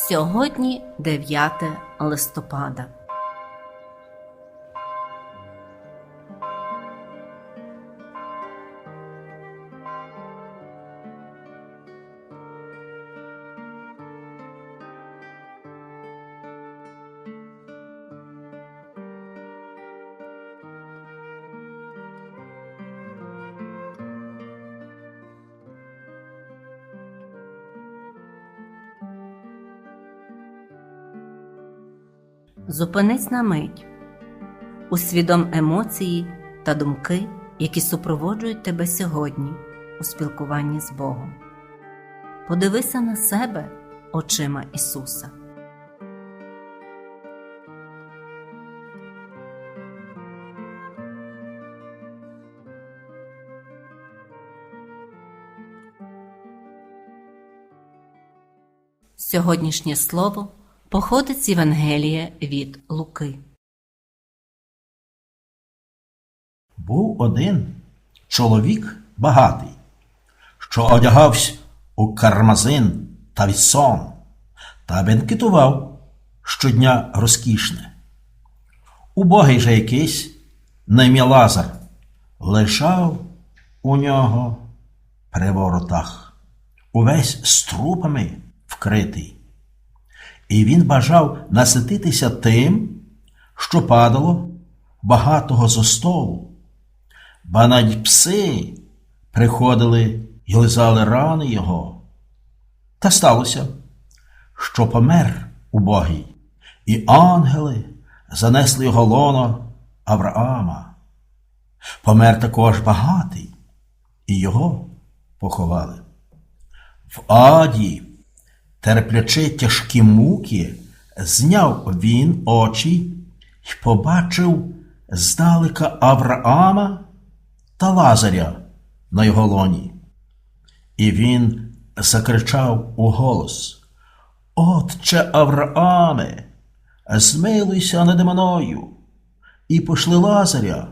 Сьогодні 9 листопада. Зупинись на мить, усвідом емоції та думки, які супроводжують тебе сьогодні у спілкуванні з Богом. Подивися на себе очима Ісуса. Сьогоднішнє слово походить з Євангелія від Луки. Був один чоловік багатий, що одягався у кармазин та вісон та бенкетував щодня розкішне. Убогий же якийсь на ім'я Лазар лежав у нього при воротах, увесь струпами вкритий. І він бажав насититися тим, що падало багатого зо столу. Ба навіть пси приходили і лизали рани його. Та сталося, що помер убогий, і ангели занесли його лоно Авраама. Помер також багатий, і його поховали. В аді, терплячи тяжкі муки, зняв він очі й побачив здалека Авраама та Лазаря на його лоні. І він закричав у голос: Отче Аврааме, змилуйся над мною, і пошли Лазаря,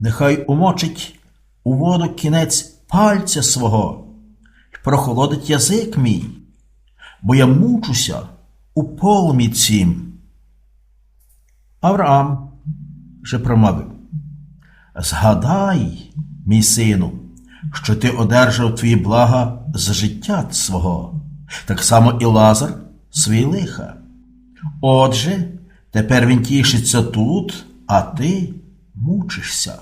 нехай умочить у воду кінець пальця свого і прохолодить язик мій, бо я мучуся у полумі цім. Авраам же промовив: Згадай, мій сину, що ти одержав твої блага з життя свого, так само і Лазар свої лиха. Отже, тепер він тішиться тут, а ти мучишся.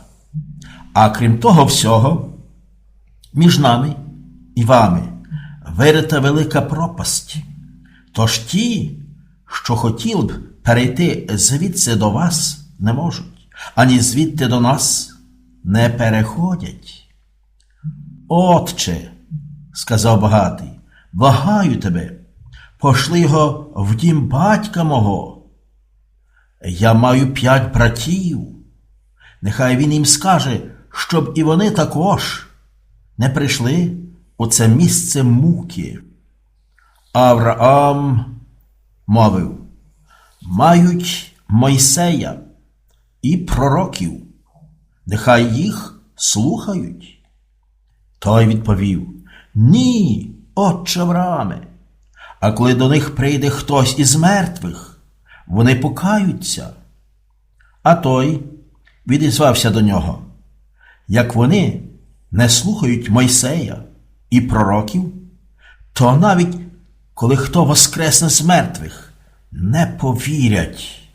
А крім того всього, між нами і вами вирита велика пропасть. Тож ті, що хотіли б перейти звідси до вас, не можуть, ані звідти до нас не переходять. Отче, сказав багатий, благаю тебе, пошли його в дім батька мого. Я маю п'ять братів. Нехай він їм скаже, щоб і вони також не прийшли у це місце муки. Авраам мовив, мають Мойсея і пророків, нехай їх слухають. Той відповів: Ні, отче Аврааме. А коли до них прийде хтось із мертвих, вони покаються. А той відізвався до нього. Як вони не слухають Мойсея і пророків, то навіть коли хто воскресне з мертвих, не повірять.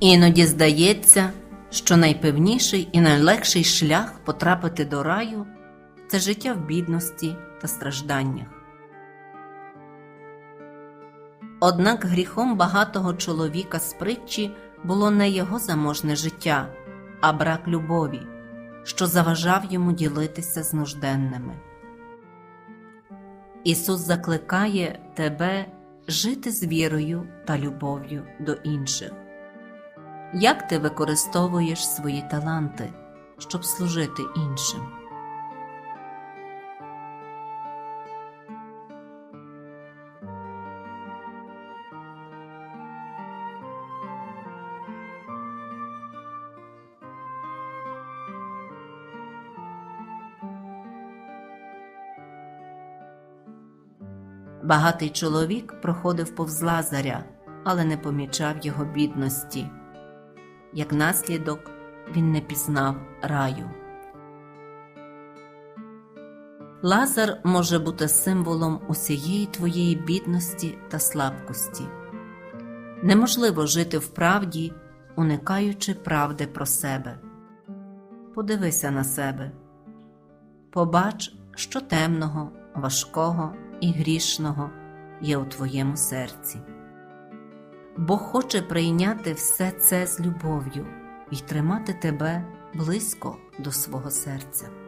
Іноді здається, що найпевніший і найлегший шлях потрапити до раю це життя в бідності та стражданнях. Однак гріхом багатого чоловіка з притчі було не його заможне життя, а брак любові, що заважав йому ділитися з нужденними. Ісус закликає тебе жити з вірою та любов'ю до інших. Як ти використовуєш свої таланти, щоб служити іншим? Багатий чоловік проходив повз Лазаря, але не помічав його бідності. Як наслідок, він не пізнав раю. Лазар може бути символом усієї твоєї бідності та слабкості. Неможливо жити в правді, уникаючи правди про себе. Подивися на себе, побач, що темного, важкого і грішного є у твоєму серці. Бог хоче прийняти все це з любов'ю і тримати тебе близько до свого серця.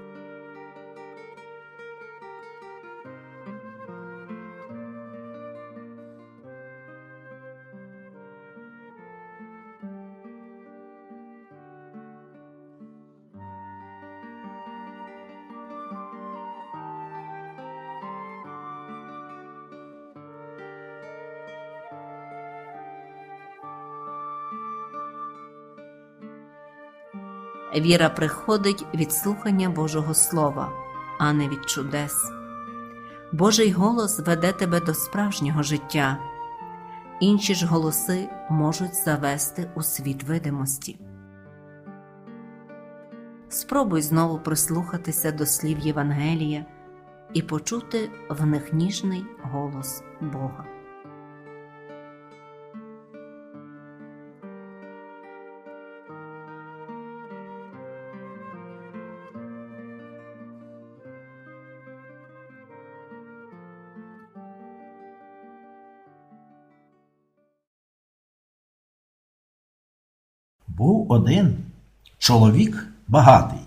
Віра приходить від слухання Божого Слова, а не від чудес. Божий голос веде тебе до справжнього життя. Інші ж голоси можуть завести у світ видимості. Спробуй знову прислухатися до слів Євангелія і почути в них ніжний голос Бога. Був один чоловік багатий,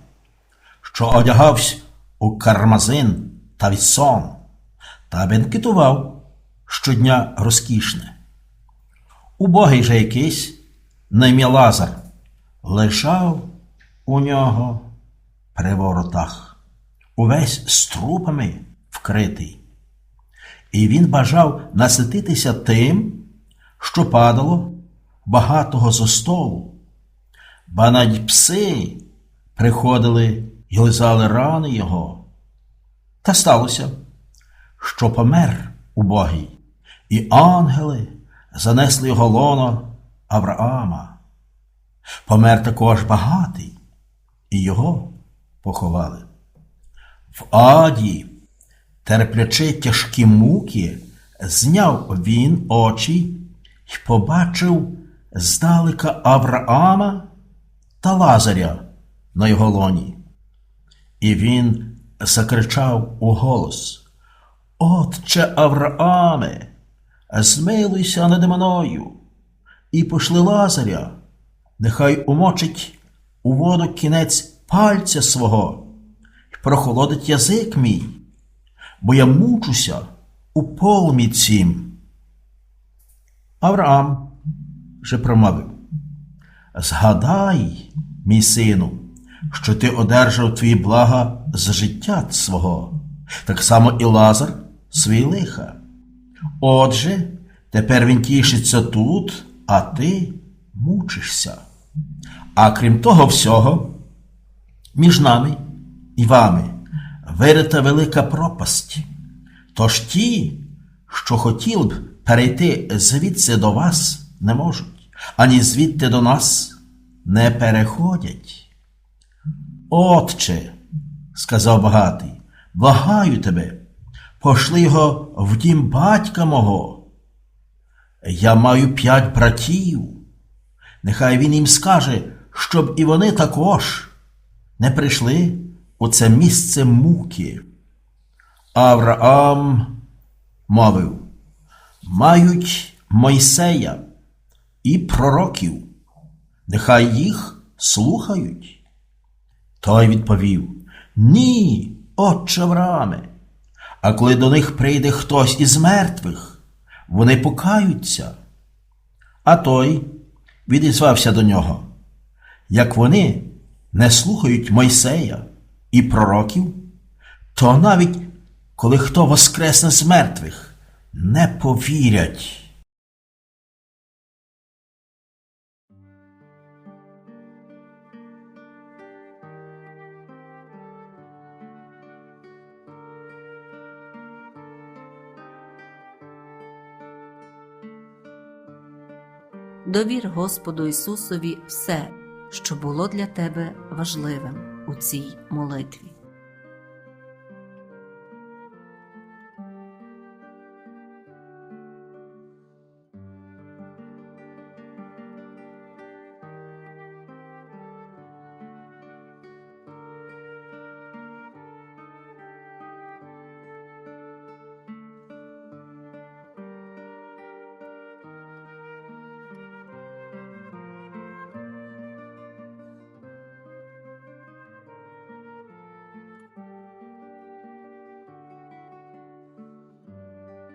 що одягався у кармазин та вісон та бенкетував щодня розкішне. Убогий же якийсь на ім'я Лазар лежав у нього при воротах, увесь струпами вкритий. І він бажав насититися тим, що падало багатого зо столу, ба навіть пси приходили й лизали рани його. Та сталося, що помер убогий, і ангели занесли його лоно Авраама. Помер також багатий, і його поховали. В аді, терплячи тяжкі муки, зняв він очі й побачив здалека Авраама та Лазаря на його лоні. І він закричав у голос: Отче Аврааме, змилуйся над мною, і пошли Лазаря, нехай умочить у воду кінець пальця свого і прохолодить язик мій, бо я мучуся у полумі цім. Авраам же промовив: Згадай, мій сину, що ти одержав твої блага з життя свого, так само і Лазар свій лиха. Отже, тепер він тішиться тут, а ти мучишся. А крім того всього, між нами і вами вирита велика пропасть. Тож ті, що хотіли б перейти звідси до вас, не можуть, ані звідти до нас не переходять. Отче, сказав багатий, благаю тебе, пошли його в дім батька мого. Я маю п'ять братів. Нехай він їм скаже, щоб і вони також не прийшли у це місце муки. Авраам мовив, мають Мойсея і пророків, нехай їх слухають. Той відповів: Ні, отче Аврааме. А коли до них прийде хтось із мертвих, вони покаються. А той відізвався до нього. Як вони не слухають Мойсея і пророків, то навіть коли хто воскресне з мертвих, не повірять. Довір Господу Ісусові все, що було для тебе важливим у цій молитві.